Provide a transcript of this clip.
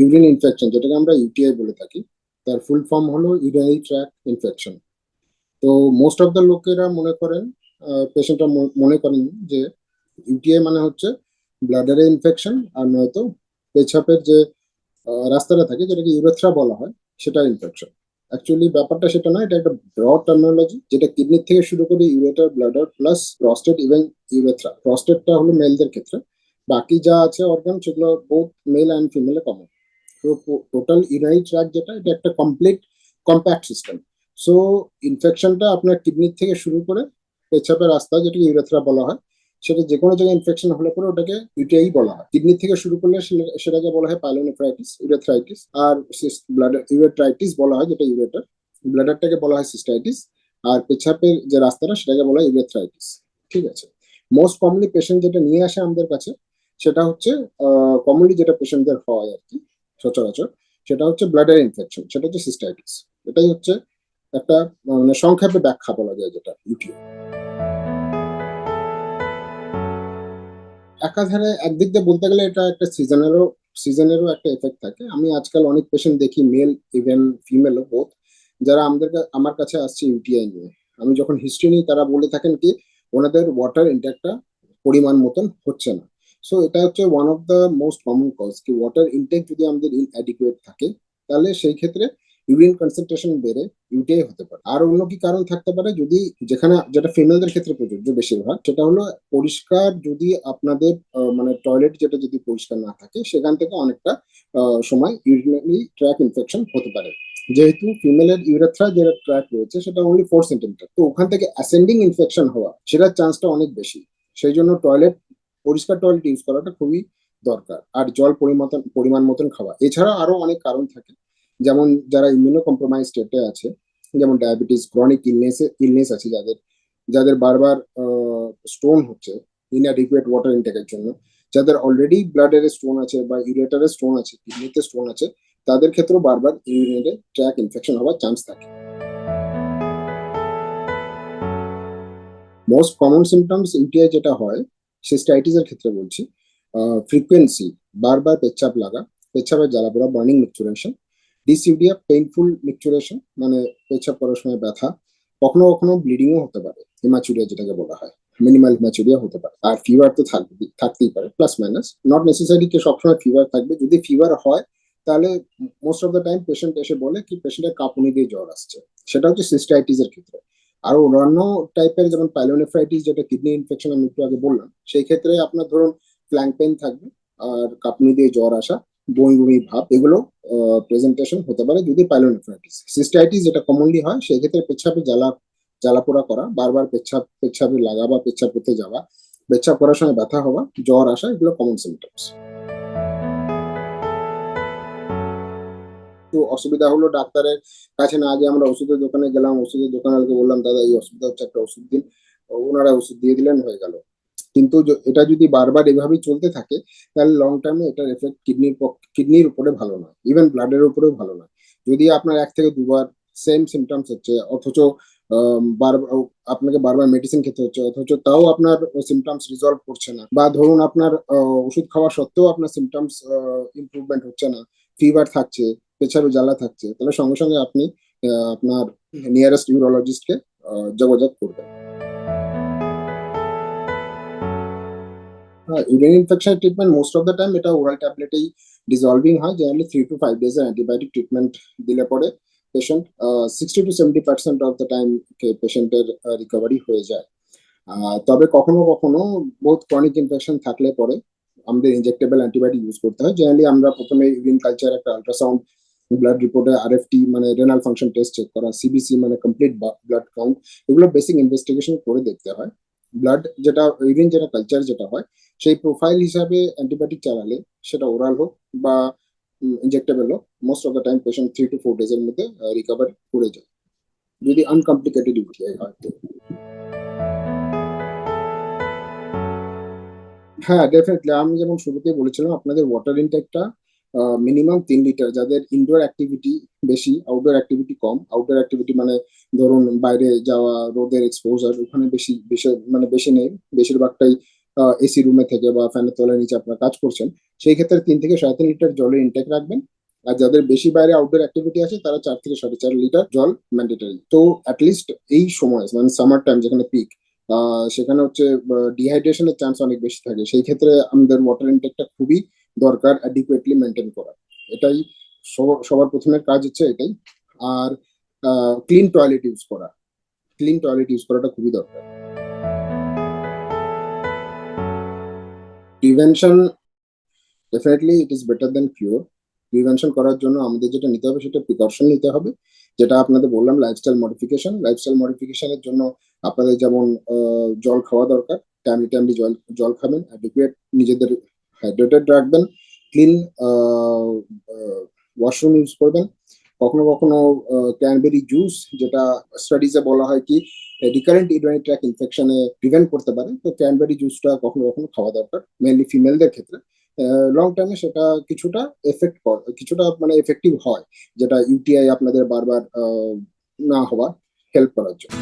Urine infection যেটাকে আমরা UTI বলে থাকি, তার ফুল ফর্ম হলো ইউরিনারি ট্র্যাক ইনফেকশন তো মোস্ট অফ দ্য লোকেরা মনে করেন পেশেন্টরা মনে করেন যে ইউটিআই মানে হচ্ছে ব্লাডারে ইনফেকশন আর নয়তো পেছাপের যে রাস্তাটা থাকে, যেটাকে ইউরেথ্রা বলা হয়, সেটা ইনফেকশন অ্যাকচুয়ালি ব্যাপারটা সেটা না এটা একটা ব্রড টার্মিনোলজি যেটা কিডনির থেকে শুরু করে ureter bladder plus prostate even urethra প্রস্টেটটা হলো মেলদের ক্ষেত্রে। বাকি যা আছে অর্গান সেগুলো বোথ মেল অ্যান্ড ফিমেলে কমন টোটাল ইউনারি ট্র্যাক যেটা, এটা একটা কমপ্লিট কম্প্যাক্ট সিস্টেম সো ইনফেকশনটা আপনার কিডনির থেকে শুরু করে পেছাপের রাস্তা যেটাকে ইউরেথ্রা বলা হয়, সেটা যে কোনো জায়গায় ইনফেকশন হলে পরে ওটাকে ইউটিআই বলা হয়। কিডনি থেকে শুরু করলে সেটা- সেটাকে বলা হয় পাইলোনেফ্রাইটিস ইউরেথ্রাইটিস আর ব্লাডার ইউরেট্রাইটিস বলা হয় যেটা ইউরেটার ব্লাডারটাকে বলা হয় সিস্টাইটিস আর পেছাপের যে রাস্তাটা সেটাকে বলা হয় ইউরেথ্রাইটিস ঠিক আছে? মোস্ট কমনলি পেশেন্ট যেটা নিয়ে আসে আমাদের কাছে, সেটা হচ্ছে কমনলি যেটা পেশেন্টদের হয় আর কি সচরাচর, সেটা হচ্ছে ব্লাডার ইনফেকশন সেটা হচ্ছে সিস্টাইটিস এটাই হচ্ছে একটা মানে সংক্ষেপে ব্যাখ্যা বলা যায় যেটা ইউটিআই একাধারে একদিক দিয়ে বলতে গেলে এটা একটা সিজনেরও সিজনেরও একটা এফেক্ট থাকে। আমি আজকাল অনেক পেশেন্ট দেখি মেল ইভেন ফিমেলও বোথ যারা আমাদের আমার কাছে আসছে ইউটিআই নিয়ে। আমি যখন হিস্ট্রি নিই, তারা বলে থাকেন কি, ওনাদের ওয়াটার ইনটেকটা পরিমাণ মতন হচ্ছে না। সো এটা হচ্ছে one of the most common cause কি ওয়াটার ইনটেক যদি আমাদের ইনঅ্যাডিকুয়েট থাকে, তাহলে সেই ক্ষেত্রে ইউরিন কনসেন্ট্রেশন বেড়ে ইউটিআই হতে পারে। আর অন্য কি কারণ থাকতে পারে? যদি যেখানে, যেটা ফিমেলদের ক্ষেত্রে প্রযোজ্য বেশিরভাগ, সেটা হলো পরিষ্কার যদি আপনাদের মানে টয়লেট যেটা যদি পরিষ্কার না থাকে, সেখান থেকে অনেকটা সময় ইউরিনারি ট্র্যাক ইনফেকশন হতে পারে। যেহেতু ফিমেলের ইউরেথ্রা যেটা ট্র্যাক রয়েছে, সেটা অনলি ফোর সেন্টিমিটার তো ওখান থেকে অ্যাসেন্ডিং ইনফেকশন হওয়া, সেটার চান্সটা অনেক বেশি। সেই জন্য টয়লেট পরিষ্কার টয়লেট ইউজ করাটা খুবই দরকার আর জল পরিমাণ পরিমাণ মতন খাওয়া। এছাড়া আরও অনেক কারণ থাকে। যেমন যারা ইমিউনো কম্প্রোমাইজ স্টেটে আছে, যেমন ডায়াবেটিস ক্রনিক ইলনেস ইলনেস আছে যাদের যাদের বারবার স্টোন হচ্ছে ইনঅ্যাডিকুয়েট ওয়াটার ইনটেকের জন্য। যাদের অলরেডি ব্লাডের স্টোন আছে বা ইউরেটারের স্টোন আছে কিডনিতে স্টোন আছে, তাদের ক্ষেত্রেও বারবার ইউরিনারে ট্র্যাক ইনফেকশন হওয়ার চান্স থাকে। মোস্ট কমন সিমটমস ইউটিআই যেটা হয় সিস্টাইটিস এর ক্ষেত্রে বলছি ফ্রিকোয়েন্সি বারবার পেচ্ছাপ লাগা, পেচ্ছাপের জ্বালা পোড়া বার্নিং মিকচুরেশন ডিসইউডিয়া পেইনফুল মিকচুরেশন মানে পেচ্ছাপ করার সময় ব্যথা, কখনো কখনো ব্লিডিংও হতে পারে হিমাচুরিয়া যেটাকে বলা হয় মিনিমাল হিমাচুরিয়া হতে পারে, আর ফিভার তো থাকবে থাকতেই পারে প্লাস মাইনাস নট নেসেসারি কি সবসময় ফিভার থাকবে, যদি ফিভার হয়, তাহলে most of the time patient এসে বলে কি পেশেন্টের কাঁপুনি দিয়ে জ্বর আসছে, সেটা হচ্ছে সিস্টাইটিস এর ক্ষেত্রে। আর অন্যান্য টাইপের যেমন পাইলোনেফ্রাইটিস যেটা কিডনি ইনফেকশন আমি একটু আগে বললাম, সেই ক্ষেত্রে আপনার ধরুন ফ্ল্যাঙ্ক পেন থাকবে আর কাঁপুনি দিয়ে জ্বর আসা, বমি বমি ভাব, এগুলো প্রেজেন্টেশন হতে পারে যদি পাইলোনেফ্রাইটিস সিস্টাইটিস যেটা কমনলি হয়, সেই ক্ষেত্রে পেচ্ছাপে জ্বালা, জ্বালাপোড়া করা, বারবার পেচ্ছাপ, পেচ্ছাপে লাগা বা পেচ্ছাপ করতে যাওয়া, পেচ্ছাপ করার সময় ব্যথা হওয়া, জ্বর আসা, এগুলো কমন সিমটমস তো অসুবিধা হলো ডাক্তারের কাছে না আগে আমরা ওষুধের দোকানে গেলাম, ওষুধের দোকানদারকে বললাম, দাদা, এই অসুবিধা হচ্ছে একটা ওষুধ দিন। ওনারা ওষুধ দিয়ে দিলেন, হয়ে গেল। কিন্তু এটা যদি বারবার এভাবেই চলতে থাকে, তাহলে লং টার্মে এটার এফেক্ট কিডনির কিডনির উপরে ভালো নয়। ইভেন ব্লাডের উপরেও ভালো নয়। যদি আপনার এক থেকে দুবার সেম সিমটমস হচ্ছে, অথচ বারবার আপনাকে বারবার মেডিসিন খেতে হচ্ছে, অথচ তাও আপনার সিমটমস রিজলভ করছে না, বা ধরুন আপনার ওষুধ খাওয়া সত্ত্বেও আপনার সিমটমস ইমপ্রুভমেন্ট হচ্ছে না ফিভার থাকছে পেছাবে জ্বালা থাকছে, তাহলে সঙ্গে সঙ্গে আপনি আপনার নিয়ারেস্ট ইউরোলজিস্ট ইউরোলজিস্টকে যোগাযোগ করবেন। Urine infection treatment most of the time এটা ওরাল ট্যাবলেটেই ডিজলভিং হয় generally three to five days antibiotic treatment দিলে পরে patient sixty to seventy percent of the time পেশেন্টের রিকভারি হয়ে যায়। তবে কখনো কখনো বহুত ক্রনিক ইনফেকশন থাকলে পরে আমাদের ইনজেক্টেবল অ্যান্টিবায়োটিক ইউজ করতে হয়। জেনারেলি আমরা প্রথমে ইউরিন কালচার একটা আল্ট্রাসাউন্ড ব্লাড রিপোর্টে আরএফটি মানে রেনাল ফাংশন টেস্ট চেক করা সিবিসি মানে কমপ্লিট ব্লাড কাউন্ট এগুলো বেসিক ইনভেস্টিগেশন করে দেখতে হয়। ব্লাড যেটা ইউরিন যেটা কালচার যেটা হয়, সেই প্রোফাইল হিসাবে অ্যান্টিবায়োটিক চালালে সেটা ওরাল হোক বা ইনজেক্টেবল হোক most of the time patient three to four ডেজের মধ্যে রিকভার করে যায়। যদি আনকমপ্লিকেটেড ইউটিআই হয় তো। হ্যাঁ ডেফিনেটলি আমি যেমন শুরুতেই বলেছিলাম, আপনাদের ওয়াটার ইনটেকটা মিনিমাম তিন লিটার যাদের ইনডোর অ্যাক্টিভিটি বেশি আউটডোর অ্যাক্টিভিটি কম। আউটডোর অ্যাক্টিভিটি মানে ধরুন বাইরে যাওয়া, রোদের এক্সপোজার ওখানে বেশি বেশি মানে বেশি নেই। বেশিরভাগটাই এসি রুমে থেকে বা ফ্যানের তলার নিচে আপনারা কাজ করছেন। সেই ক্ষেত্রে তিন থেকে সাড়ে তিন লিটার জলের ইনটেক রাখবেন। আর যাদের বেশি বাইরে আউটডোর অ্যাক্টিভিটি আছে, তারা চার থেকে সাড়ে চার লিটার জল ম্যান্ডেটারি তো অ্যাটলিস্ট এই সময় মানে সামার টাইম যেখানে পিক সেখানে হচ্ছে ডিহাইড্রেশনের চান্স অনেক বেশি থাকে। সেই ক্ষেত্রে আমাদের ওয়াটার ইনটেকটা খুবই দরকার অ্যাডিকুয়েটলি মেনটেন করা। এটাই সব- সবার প্রথমে কাজ হচ্ছে এটাই। আর ক্লিন টয়লেট ইউজ করা। ক্লিন টয়লেট ইউজ করাটা খুবই দরকার। Prevention definitely it is better than cure prevention করার জন্য আমাদের যেটা নিতে হবে সেটা প্রিকশন নিতে হবে। যেটা আপনাদের বললাম লাইফস্টাইল মডিফিকেশন লাইফস্টাইল মডিফিকেশনের জন্য আপনাদের যেমন জল খাওয়া দরকার। টাইমলি টাইমলি জল জল খাবেন। অ্যাডিকুয়েট নিজেদের হাইড্রেটেড রাখবেন, ক্লিন ওয়াশরুম ইউজ করবেন। কখনো কখনো ক্যানবেরি জুস যেটা স্টাডিজে বলা হয় কি রিকারেন্ট ইউরিনারি ট্র্যাক ইনফেকশনে প্রিভেন্ট করতে পারে। তো ক্যানবেরি জুসটা কখনো কখনো খাওয়া দরকার মেনলি ফিমেলদের ক্ষেত্রে। লং টার্মে সেটা কিছুটা এফেক্ট কিছুটা মানে এফেক্টিভ হয়, যেটা ইউটিআই আপনাদের বারবার না হওয়া হেল্প করার জন্য।